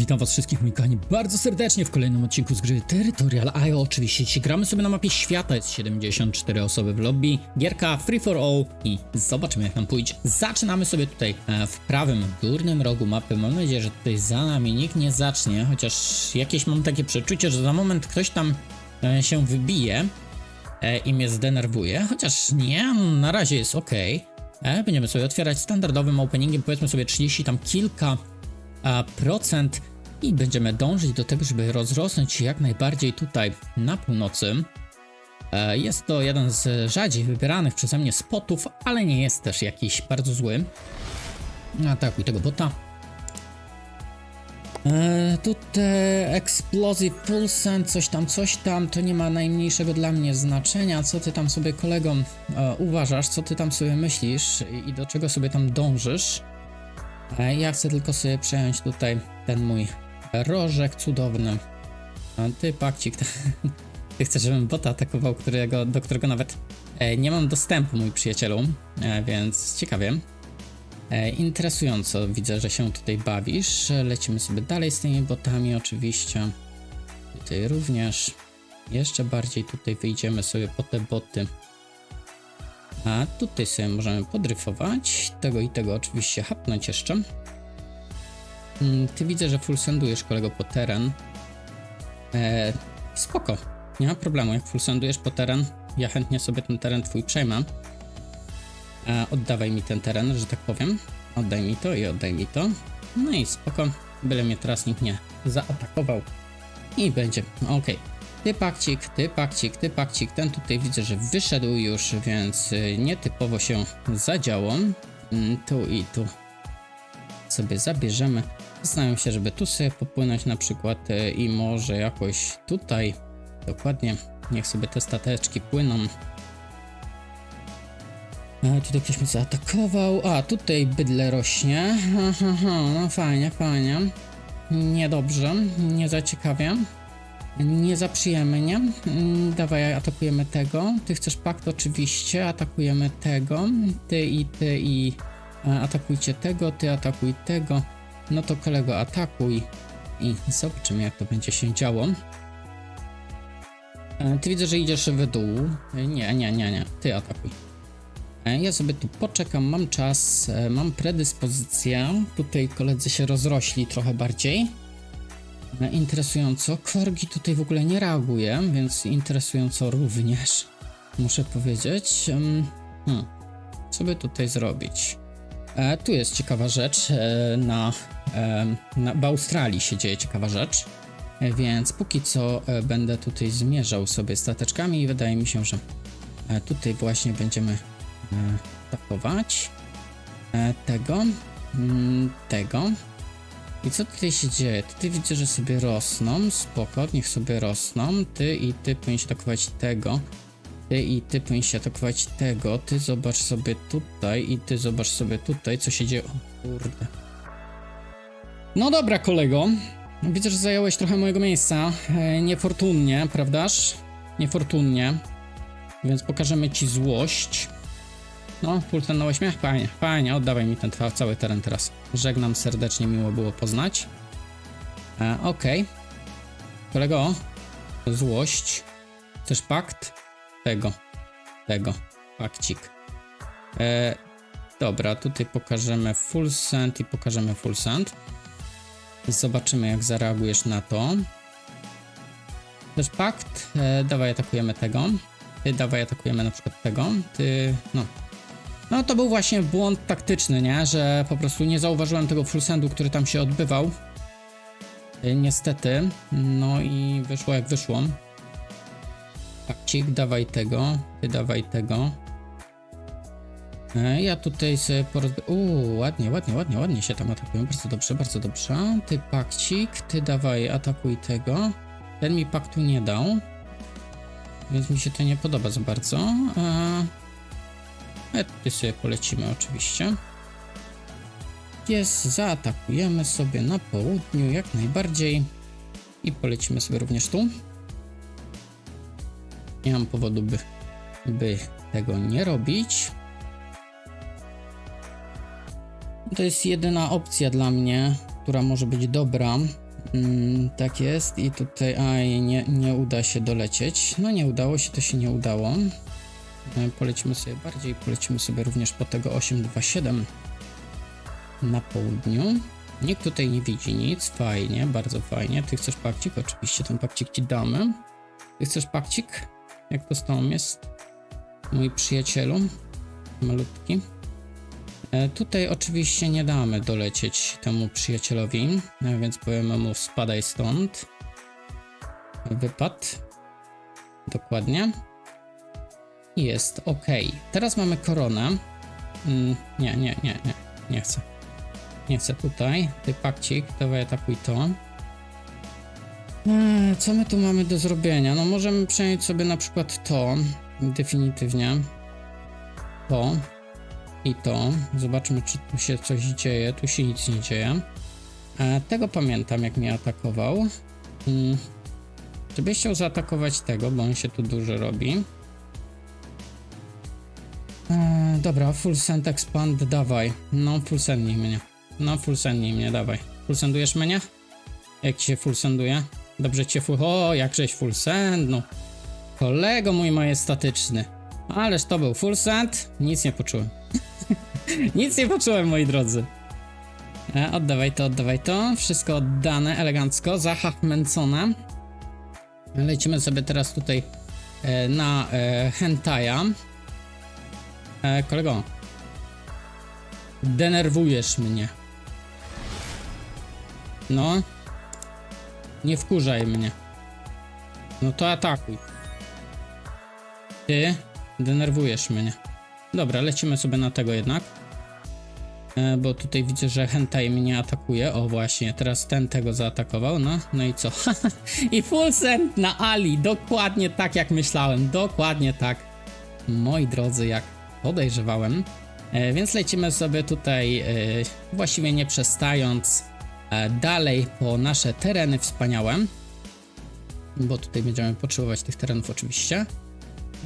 Witam was wszystkich moi kochani bardzo serdecznie w kolejnym odcinku z gry Territorial IO. Oczywiście dzisiaj gramy sobie na mapie świata, jest 74 osoby w lobby, gierka Free for All i zobaczymy jak nam pójdzie. Zaczynamy sobie tutaj e, w prawym górnym rogu mapy, mam nadzieję, że tutaj za nami nikt nie zacznie, chociaż jakieś mam takie przeczucie, że za moment ktoś tam e, się wybije e, i mnie zdenerwuje, chociaż nie, na razie jest ok. Będziemy sobie otwierać standardowym openingiem, powiedzmy sobie 30 tam kilka procent i będziemy dążyć do tego, żeby rozrosnąć się jak najbardziej tutaj na północy. E, Jest to jeden z rzadziej wybieranych przeze mnie spotów, ale nie jest też jakiś bardzo zły. Atakuj tego bota. E, tutaj Explosive Pulsant, coś tam, coś tam, to nie ma najmniejszego dla mnie znaczenia. Co ty tam sobie kolegom e, uważasz, co ty tam sobie myślisz i, i do czego sobie tam dążysz? E, Ja chcę tylko sobie przejąć tutaj ten mój rożek cudowny. A ty, pakcik, ty, chcesz, żebym bota atakował, którego, do którego nawet e, nie mam dostępu, mój przyjacielu, e, więc ciekawie. E, interesująco widzę, że się tutaj bawisz. Lecimy sobie dalej z tymi botami, oczywiście. Tutaj również. Jeszcze bardziej tutaj wyjdziemy sobie po te boty. A tutaj sobie możemy podryfować. Tego i tego oczywiście hapnąć jeszcze. Mm, Ty widzę, że full sendujesz kolego po teren. E, spoko, nie ma problemu. Jak full sendujesz po teren, ja chętnie sobie ten teren twój przejmę. E, oddawaj mi ten teren, że tak powiem. Oddaj mi to i oddaj mi to. No i spoko, byle mnie teraz nikt nie zaatakował. I będzie, okej. Ty pakcik, ty pakcik, ty pakcik. Ten tutaj widzę, że wyszedł już, więc y, nietypowo się zadziało. Mm, Tu i tu sobie zabierzemy. Zastanawiam się, żeby tu sobie popłynąć na przykład y, i może jakoś tutaj dokładnie. Niech sobie te stateczki płyną. A, tutaj ktoś mnie zaatakował. A, tutaj bydle rośnie. No fajnie, fajnie. Niedobrze, nie za ciekawie. Nie za przyjemnie. Mm, Dawaj, atakujemy tego. Ty chcesz pakt, oczywiście. Atakujemy tego. Ty i ty i e, atakujcie tego. Ty atakuj tego. No to kolego, atakuj. I zobaczymy, jak to będzie się działo. E, Ty widzę, że idziesz w dół. E, Nie, nie, nie, nie. Ty atakuj. E, Ja sobie tu poczekam, mam czas, mam predyspozycję. Tutaj koledzy się rozrośli trochę bardziej. Interesująco. Korgi tutaj w ogóle nie reaguje, więc interesująco również, muszę powiedzieć. Hmm. Co by tutaj zrobić? E, tu jest ciekawa rzecz. E, na, w Australii się dzieje ciekawa rzecz. E, więc póki co e, będę tutaj zmierzał sobie stateczkami i wydaje mi się, że e, tutaj właśnie będziemy atakować tego, mm, tego. I co tutaj się dzieje? Tutaj widzę, że sobie rosną, spoko, niech sobie rosną. Ty i ty powinien atakować tego. Ty i ty powinien atakować tego. Ty zobacz sobie tutaj i ty zobacz sobie tutaj, co się dzieje. O kurde. No dobra, kolego. Widzę, że zająłeś trochę mojego miejsca. E, niefortunnie, prawdaż? Niefortunnie. Więc pokażemy ci złość. No, pultnąłeś mnie? Fajnie, fajnie, oddawaj mi ten cały teren teraz. Żegnam serdecznie, miło było poznać. E, Okej. Kolego, złość. Chcesz pakt? Tego, tego, pakcik. E, dobra, tutaj pokażemy full send i pokażemy full send. Zobaczymy, jak zareagujesz na to. Chcesz pakt? E, dawaj, atakujemy tego. Ty dawaj, atakujemy na przykład tego. Ty, no, no to był właśnie błąd taktyczny, nie? Że po prostu nie zauważyłem tego full sendu, który tam się odbywał. Y, Niestety. No i wyszło jak wyszło. Pakcik, dawaj tego. Ty dawaj tego. E, Ja tutaj sobie porozb... Uuu, ładnie, ładnie, ładnie, ładnie się tam atakują. Bardzo dobrze, bardzo dobrze. Ty pakcik, ty dawaj, atakuj tego. Ten mi paktu nie dał. Więc mi się to nie podoba za bardzo. E, a tutaj sobie polecimy oczywiście. Jest, zaatakujemy sobie na południu jak najbardziej. I polecimy sobie również tu. Nie mam powodu, by, by tego nie robić. To jest jedyna opcja dla mnie, która może być dobra. Mm, tak jest i tutaj, aj, nie, nie uda się dolecieć. No nie udało się, to się nie udało. E, Polecimy sobie bardziej, polecimy sobie również po tego 827 na południu. Nikt tutaj nie widzi nic, fajnie, bardzo fajnie. Ty chcesz pakcik? Oczywiście ten pakcik ci damy. Ty chcesz pakcik? Jak to z tobą jest? Mój przyjacielu, malutki. E, Tutaj oczywiście nie damy dolecieć temu przyjacielowi, e, więc powiemy mu spadaj stąd. Wypad. Dokładnie. Jest ok. Teraz mamy koronę. Mm, nie, nie, nie, nie, nie chcę. Nie chcę tutaj. Ty pakcik, dawaj atakuj to. Eee, co my tu mamy do zrobienia? No możemy przenieść sobie na przykład to. Definitywnie. To i to. Zobaczmy, czy tu się coś dzieje. Tu się nic nie dzieje. E, tego pamiętam, jak mnie atakował. Mm. Czy byś chciał zaatakować tego, bo on się tu dużo robi. E, dobra, full send expand, dawaj. No, full sendnij mnie. No, full sendnij mnie, dawaj. Full sendujesz mnie? Jak ci się full senduje? Dobrze cię full... O, jakżeś full send, no. Kolego mój majestatyczny. Ależ to był full send? Nic nie poczułem. Nic nie poczułem, moi drodzy. E, oddawaj to, oddawaj to. Wszystko oddane elegancko, zahachmęcone. Lecimy sobie teraz tutaj e, na e, hentaja. E, kolego. Denerwujesz mnie. No. Nie wkurzaj mnie. No to atakuj. Ty denerwujesz mnie. Dobra, lecimy sobie na tego jednak. E, bo tutaj widzę, że hentai mnie atakuje. O właśnie, teraz ten tego zaatakował. No, no i co? I full send na Ali. Dokładnie tak jak myślałem. Dokładnie tak. Moi drodzy, jak podejrzewałem. E, więc lecimy sobie tutaj, e, właściwie nie przestając, e, dalej po nasze tereny wspaniałe. Bo tutaj będziemy potrzebować tych terenów oczywiście.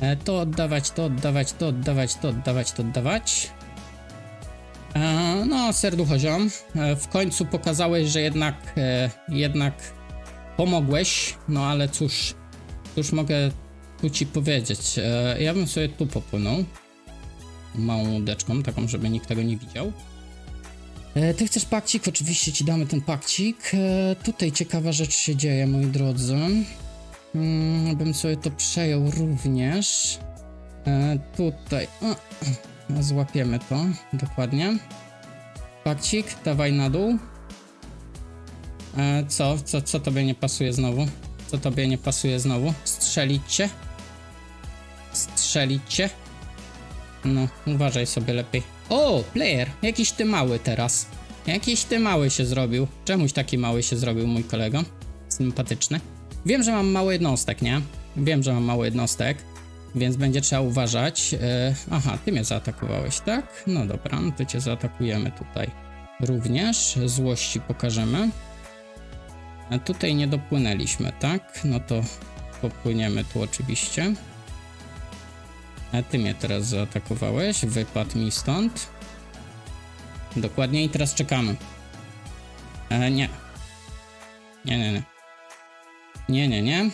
E, to oddawać, to oddawać, to oddawać, to oddawać, to oddawać. E, no, serducho ziom. E, w końcu pokazałeś, że jednak, e, jednak pomogłeś. No ale cóż, cóż mogę tu ci powiedzieć. Ja bym sobie tu popłynął. Małą łódeczką, taką, żeby nikt tego nie widział. Ty chcesz pakcik? Oczywiście ci damy ten pakcik. Tutaj ciekawa rzecz się dzieje, moi drodzy. Mm, bym sobie to przejął również. Tutaj. Złapiemy to dokładnie. Pakcik, dawaj na dół. E, co, co, co tobie nie pasuje znowu? Co tobie nie pasuje znowu? Strzelić cię? Strzelić cię? No, uważaj sobie lepiej. O, player, jakiś ty mały teraz. Jakiś ty mały się zrobił. Czemuś taki mały się zrobił mój kolego? Sympatyczny. Wiem, że mam mało jednostek, nie? Wiem, że mam mało jednostek, więc będzie trzeba uważać. E, aha, ty mnie zaatakowałeś, tak? No dobra, no to cię zaatakujemy tutaj również. Złości pokażemy. A tutaj nie dopłynęliśmy, tak? No to popłyniemy tu oczywiście. A ty mnie teraz zaatakowałeś, wypadł mi stąd. Dokładnie i teraz czekamy. E, nie. Nie, nie, nie. Nie, nie, nie.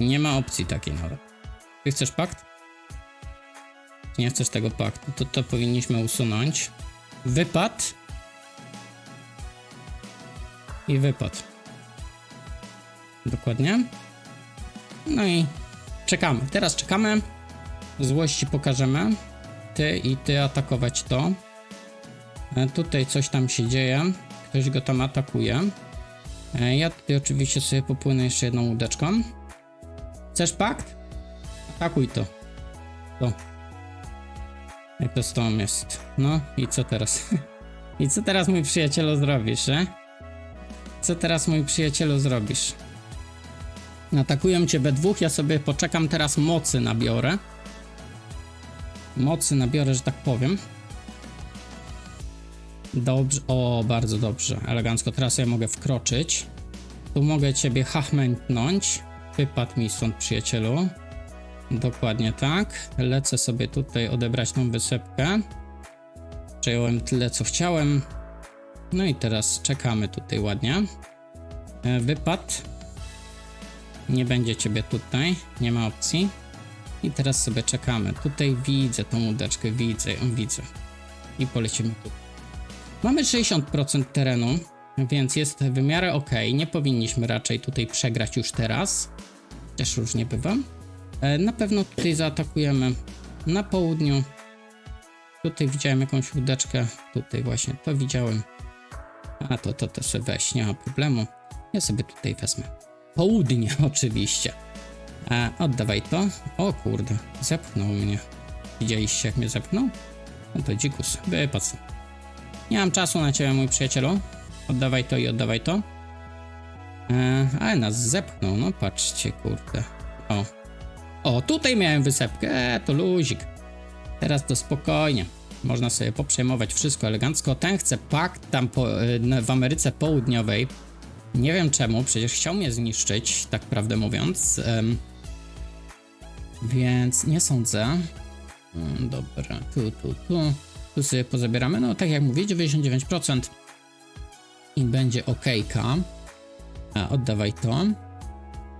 Nie ma opcji takiej nawet. Ty chcesz pakt? Nie chcesz tego paktu, to to powinniśmy usunąć. Wypad. I wypad. Dokładnie. No i czekamy. Teraz czekamy. Złości pokażemy. Ty i ty atakować to. E, tutaj coś tam się dzieje. Ktoś go tam atakuje. E, Ja tutaj oczywiście sobie popłynę jeszcze jedną łódeczką. Chcesz pakt? Atakuj to. To. Jak to z tą jest? No i co teraz? I co teraz mój przyjacielu zrobisz, e? Co teraz mój przyjacielu zrobisz? Atakują cię we dwóch, ja sobie poczekam teraz mocy nabiorę. Mocy nabiorę, że tak powiem. Dobrze, o, bardzo dobrze, elegancko. Teraz ja mogę wkroczyć. Tu mogę ciebie hachmętnąć. Wypadł mi stąd, przyjacielu. Dokładnie tak. Lecę sobie tutaj odebrać tą wysepkę. Przejąłem tyle, co chciałem. No i teraz czekamy tutaj ładnie. E, Wypad. Nie będzie ciebie tutaj, nie ma opcji. I teraz sobie czekamy. Tutaj widzę tą łódeczkę, widzę ją, widzę. I polecimy tu. Mamy 60% terenu, więc jest w miarę ok. Nie powinniśmy raczej tutaj przegrać już teraz. Też różnie bywa. E, Na pewno tutaj zaatakujemy na południu. Tutaj widziałem jakąś łódeczkę. Tutaj właśnie to widziałem. A to, to, to sobie weź, nie ma problemu. Ja sobie tutaj wezmę. Południe oczywiście. E, oddawaj to. O kurde, zepchnął mnie. Widzieliście jak mnie zepchnął? No to dzikus, wypadł. Nie mam czasu na ciebie, mój przyjacielu. Oddawaj to i oddawaj to. E, ale nas zepchnął, no patrzcie, kurde. O. O, tutaj miałem wysepkę, e, to luzik. Teraz to spokojnie. Można sobie poprzejmować wszystko elegancko. Ten chce pakt tam po, na- w Ameryce Południowej. Nie wiem czemu, przecież chciał mnie zniszczyć, tak prawdę mówiąc. Więc nie sądzę. Mm, Dobra, tu, tu, tu. Tu sobie pozabieramy. No, tak jak mówię, 99%. I będzie okejka. Oddawaj to.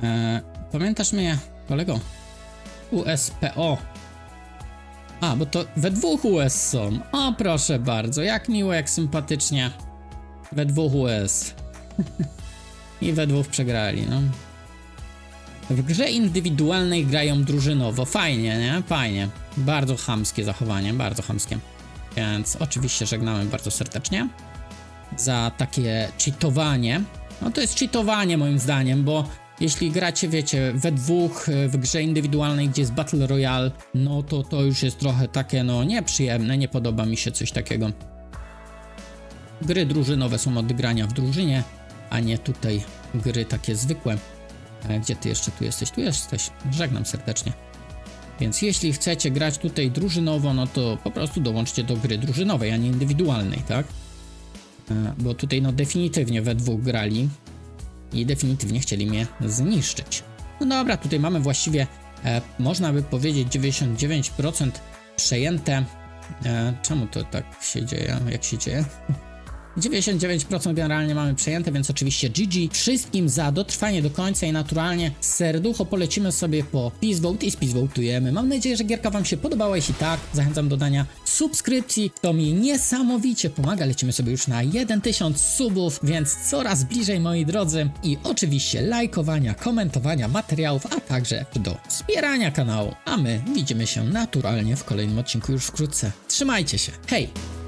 E, pamiętasz mnie, kolego? USPO. A, bo to we dwóch US są. O, proszę bardzo, jak miło, jak sympatycznie. We dwóch US. I we dwóch przegrali, no. W grze indywidualnej grają drużynowo. Fajnie, nie? Fajnie. Bardzo chamskie zachowanie, bardzo chamskie. Więc oczywiście żegnamy bardzo serdecznie za takie cheatowanie. No to jest cheatowanie moim zdaniem, bo jeśli gracie, wiecie, we dwóch e, w grze indywidualnej, gdzie jest Battle Royale, no to to już jest trochę takie, no nieprzyjemne, nie podoba mi się coś takiego. Gry drużynowe są od grania w drużynie, a nie tutaj gry takie zwykłe. E, Gdzie ty jeszcze tu jesteś? Tu jesteś. Żegnam serdecznie. Więc jeśli chcecie grać tutaj drużynowo, no to po prostu dołączcie do gry drużynowej, a nie indywidualnej, tak? E, Bo tutaj no definitywnie we dwóch grali i definitywnie chcieli mnie zniszczyć. No dobra, tutaj mamy właściwie, e, można by powiedzieć, 99% przejęte. E, czemu to tak się dzieje? Jak się dzieje? 99% generalnie mamy przejęte, więc oczywiście GG wszystkim za dotrwanie do końca i naturalnie serducho polecimy sobie po Peace Vote i Vote'ujemy. Mam nadzieję, że gierka Wam się podobała, jeśli tak, zachęcam do dania subskrypcji, to mi niesamowicie pomaga, lecimy sobie już na 1000 subów, więc coraz bliżej moi drodzy. I oczywiście lajkowania, komentowania materiałów, a także do wspierania kanału, a my widzimy się naturalnie w kolejnym odcinku już wkrótce. Trzymajcie się, hej!